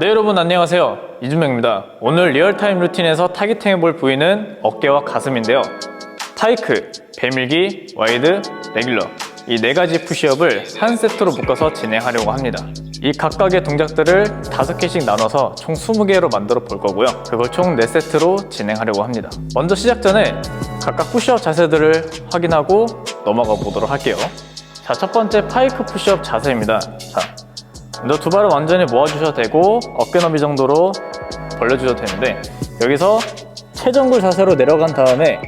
네 여러분 안녕하세요. 이준명입니다. 오늘 리얼타임 루틴에서 타깃팅해볼 부위는 어깨와 가슴인데요. 타이크, 배밀기, 와이드, 레귤러. 이 네 가지 푸시업을 한 세트로 묶어서 진행하려고 합니다. 이 각각의 동작들을 다섯 개씩 나눠서 총 20개로 만들어 볼 거고요. 그걸 총 4세트로 진행하려고 합니다. 먼저 시작 전에 각각 푸시업 자세들을 확인하고 넘어가 보도록 할게요. 자 첫 번째 파이크 푸시업 자세입니다. 자 먼저 두 발을 완전히 모아주셔도 되고 어깨 너비 정도로 벌려주셔도 되는데 여기서 최전굴 자세로 내려간 다음에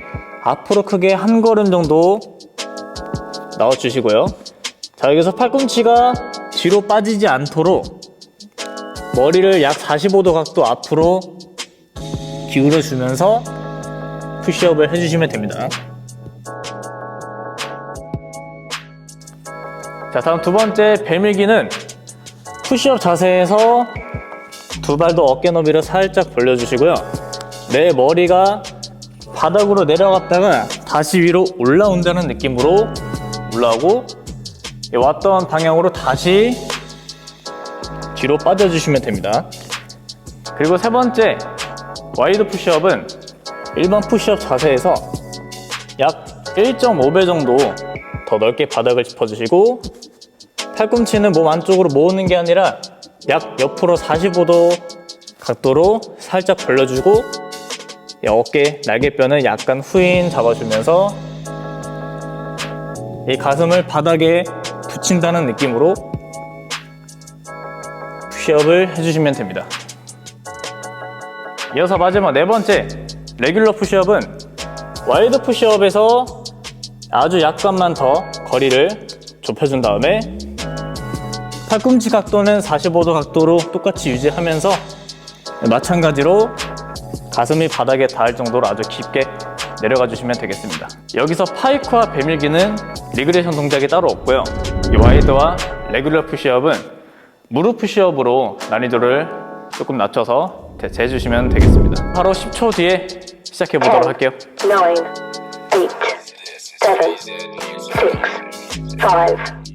앞으로 크게 한 걸음 정도 나와주시고요. 자 여기서 팔꿈치가 뒤로 빠지지 않도록 머리를 약 45도 각도 앞으로 기울여주면서 푸시업을 해주시면 됩니다. 자 다음 두 번째 배밀기는 푸시업 자세에서 두 발도 어깨 너비를 살짝 벌려주시고요. 내 머리가 바닥으로 내려갔다가 다시 위로 올라온다는 느낌으로 올라오고 왔던 방향으로 다시 뒤로 빠져주시면 됩니다. 그리고 세 번째 와이드 푸시업은 일반 푸시업 자세에서 약 1.5배 정도 더 넓게 바닥을 짚어주시고 팔꿈치는 몸 안쪽으로 모으는 게 아니라 약 옆으로 45도 각도로 살짝 벌려주고 이 어깨, 날개뼈는 약간 후인 잡아주면서 이 가슴을 바닥에 붙인다는 느낌으로 푸시업을 해주시면 됩니다. 이어서 마지막 네 번째 레귤러 푸시업은 와이드 푸시업에서 아주 약간만 더 거리를 좁혀준 다음에 팔꿈치 각도는 45도 각도로 똑같이 유지하면서 마찬가지로 가슴이 바닥에 닿을 정도로 아주 깊게 내려가 주시면 되겠습니다. 여기서 파이크와 배밀기는 리그레이션 동작이 따로 없고요. 이 와이드와 레귤러 푸시업은 무릎 푸시업으로 난이도를 조금 낮춰서 재주시면 되겠습니다. 바로 10초 뒤에 시작해 보도록 할게요. nine, eight, seven, six, five,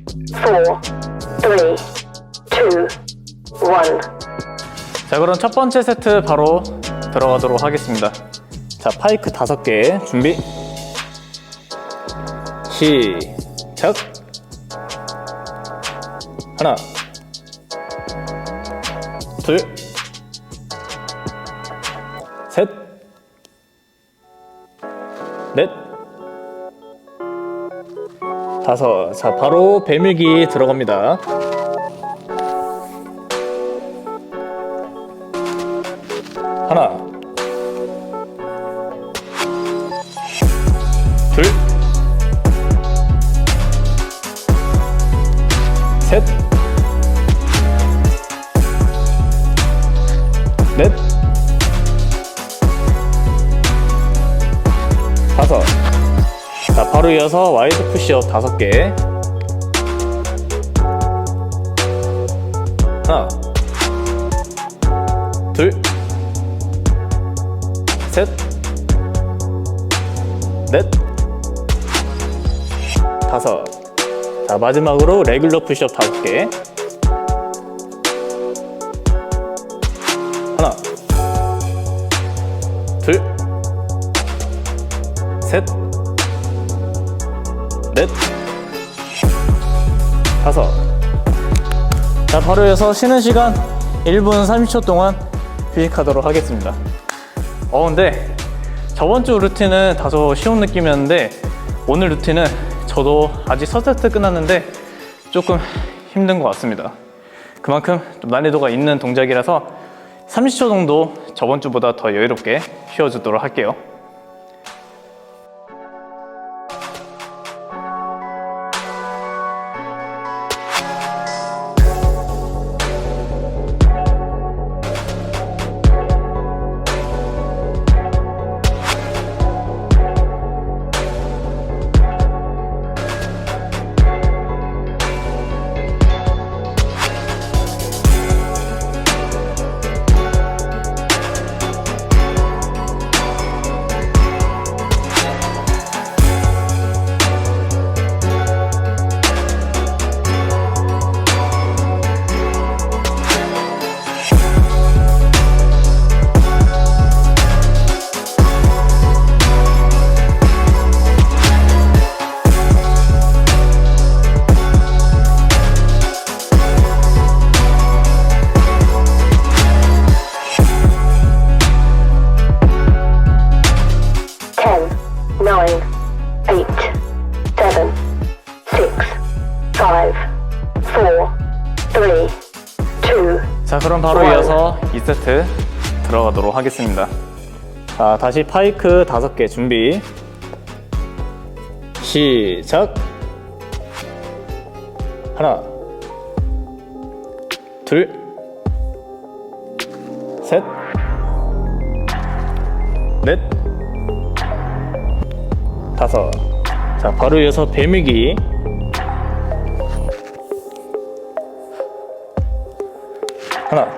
자 그럼 첫 번째 세트 바로 들어가도록 하겠습니다. 자 파이크 다섯 개 준비. 시작. 하나 둘 다섯 자 바로 배밀기 들어갑니다. 하나 바로 이어서 와이드 푸시업 다섯 개. 하나, 둘, 셋, 넷, 다섯. 자, 마지막으로 레귤러 푸시업 다섯 개. 하나, 둘, 셋, 넷, 다섯. 자, 바로 이어서 쉬는 시간 1분 30초 동안 휴식하도록 하겠습니다. 어, 근데 저번 주 루틴은 다소 쉬운 느낌이었는데 오늘 루틴은 저도 아직 첫 세트 끝났는데 조금 힘든 것 같습니다. 그만큼 좀 난이도가 있는 동작이라서 30초 정도 저번 주보다 더 여유롭게 쉬어주도록 할게요. 자, 그럼 바로 이어서 2세트 들어가도록 하겠습니다. 자, 다시 파이크 다섯 개 준비. 시작. 하나, 둘, 셋, 넷, 다섯. 자, 바로 이어서 배밀기. 하나,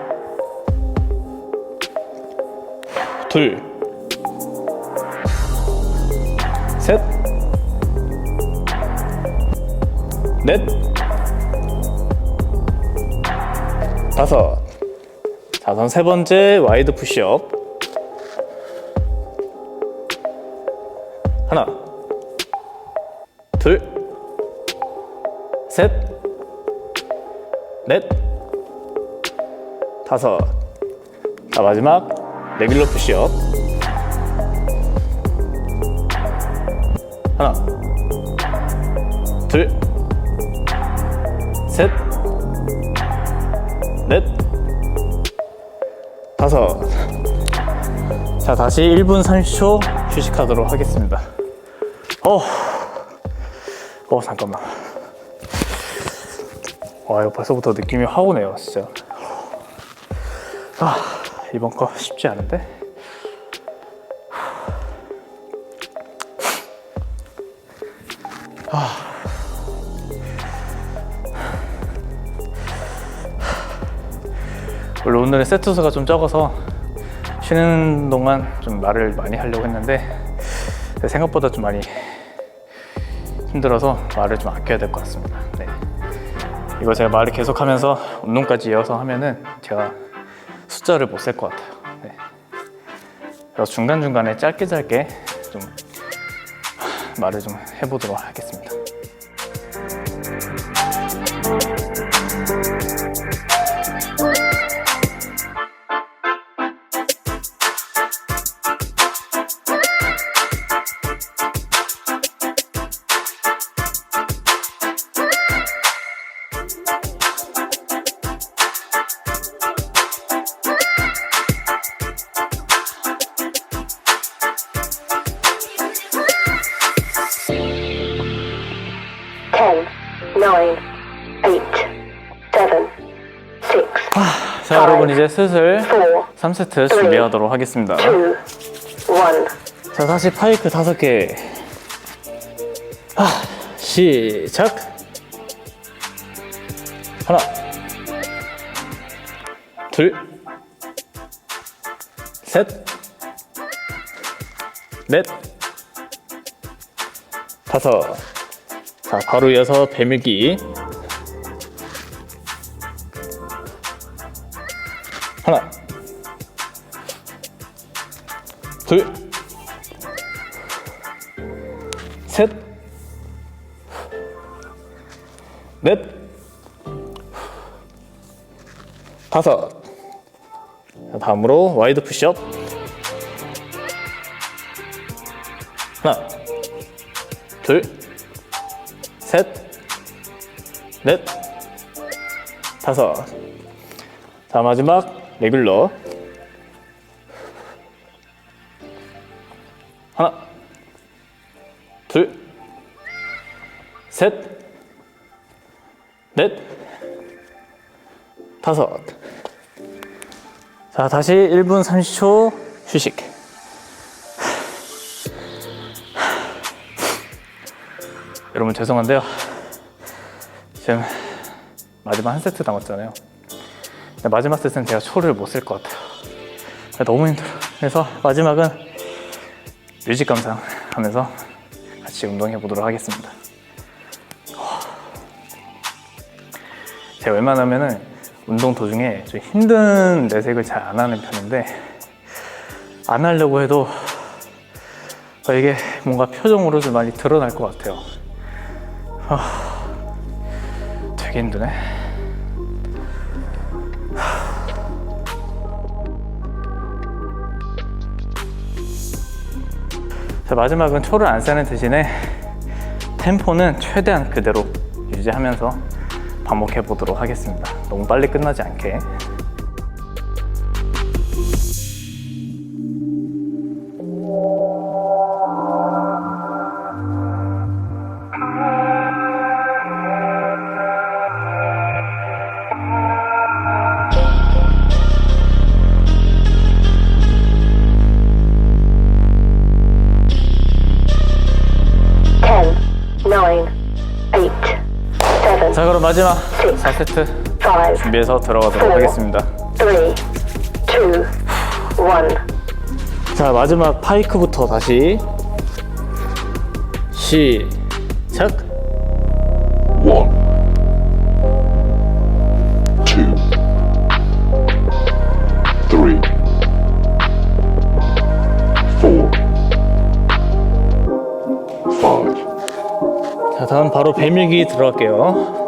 둘, 셋, 넷, 다섯. 자, 그럼 세 번째 와이드 푸시업. 하나, 둘, 셋, 넷, 다섯. 자, 마지막 레귤러 푸시업. 하나, 둘, 셋, 넷, 다섯. 자, 다시 1분 30초 휴식하도록 하겠습니다. 어, 어, 잠깐만. 와, 이거 벌써부터 느낌이 확 오네요, 진짜. 아, 이번 거 쉽지 않은데? 원래 오늘은 세트 수가 좀 적어서 쉬는 동안 좀 말을 많이 하려고 했는데 생각보다 좀 많이 힘들어서 말을 좀 아껴야 될 것 같습니다. 네. 이거 제가 말을 계속하면서 운동까지 이어서 하면은 제가 숫자를 못 셀 것 같아요. 네. 그래서 중간 중간에 짧게 짧게 좀 말을 좀 해보도록 하겠습니다. 여러분 이제 슬슬 four, 3세트 준비하도록 하겠습니다. 자, 다시 파이크 다섯 개. 아, 시작. 하나, 둘, 셋, 넷, 다섯. 자, 바로 이어서 배밀기. 둘, 셋, 넷, 다섯. 자, 다음으로 와이드 푸시업. 하나, 둘, 셋, 넷, 다섯. 자, 마지막 레귤러. 하나, 둘, 셋, 넷, 다섯. 자, 다시 1분 30초 휴식. 여러분 죄송한데요. 지금 마지막 한 세트 남았잖아요. 마지막 세트는 제가 초를 못 쓸 것 같아요. 너무 힘들어. 그래서 마지막은 뮤직 감상하면서 같이 운동해 보도록 하겠습니다. 제가 웬만하면은 운동 도중에 좀 힘든 내색을 잘 안 하는 편인데 안 하려고 해도 이게 뭔가 표정으로 좀 많이 드러날 것 같아요. 아, 되게 힘드네. 자, 마지막은 초를 안 세는 대신에 템포는 최대한 그대로 유지하면서 반복해 보도록 하겠습니다. 너무 빨리 끝나지 않게. 마지막 4세트 five, 준비해서 들어가도록 하겠습니다. three, two, one. 자, 마지막 파이크부터 다시 시작. One, two, three, four, five, 자, 다음 바로 배밀기 들어갈게요.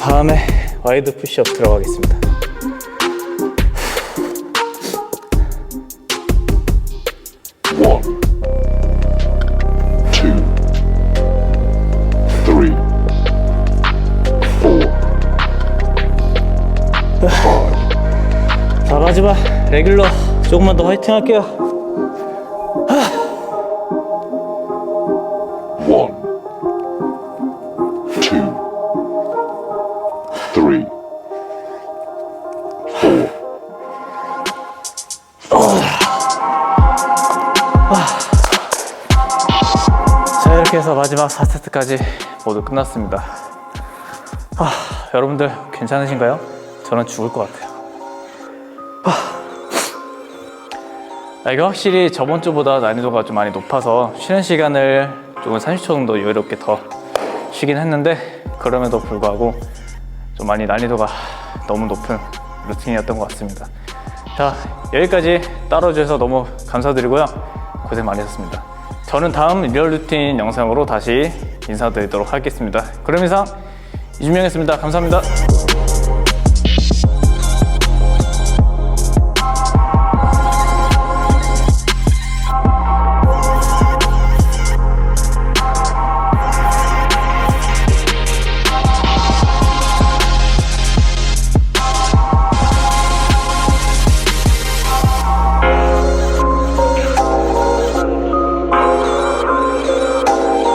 다음에 와이드 푸시업 들어가겠습니다. 마지막 레귤러 조금만 더 화이팅 할게요. 마지막 4세트까지 모두 끝났습니다. 아, 여러분들 괜찮으신가요? 저는 죽을 것 같아요. 아, 이게 확실히 저번 주보다 난이도가 좀 많이 높아서 쉬는 시간을 조금 30초 정도 여유롭게 더 쉬긴 했는데 그럼에도 불구하고 좀 많이 난이도가 너무 높은 루틴이었던 것 같습니다. 자, 여기까지 따라주셔서 너무 감사드리고요. 고생 많으셨습니다. 저는 다음 리얼 루틴 영상으로 다시 인사드리도록 하겠습니다. 그럼 이상 이준명이었습니다. 감사합니다.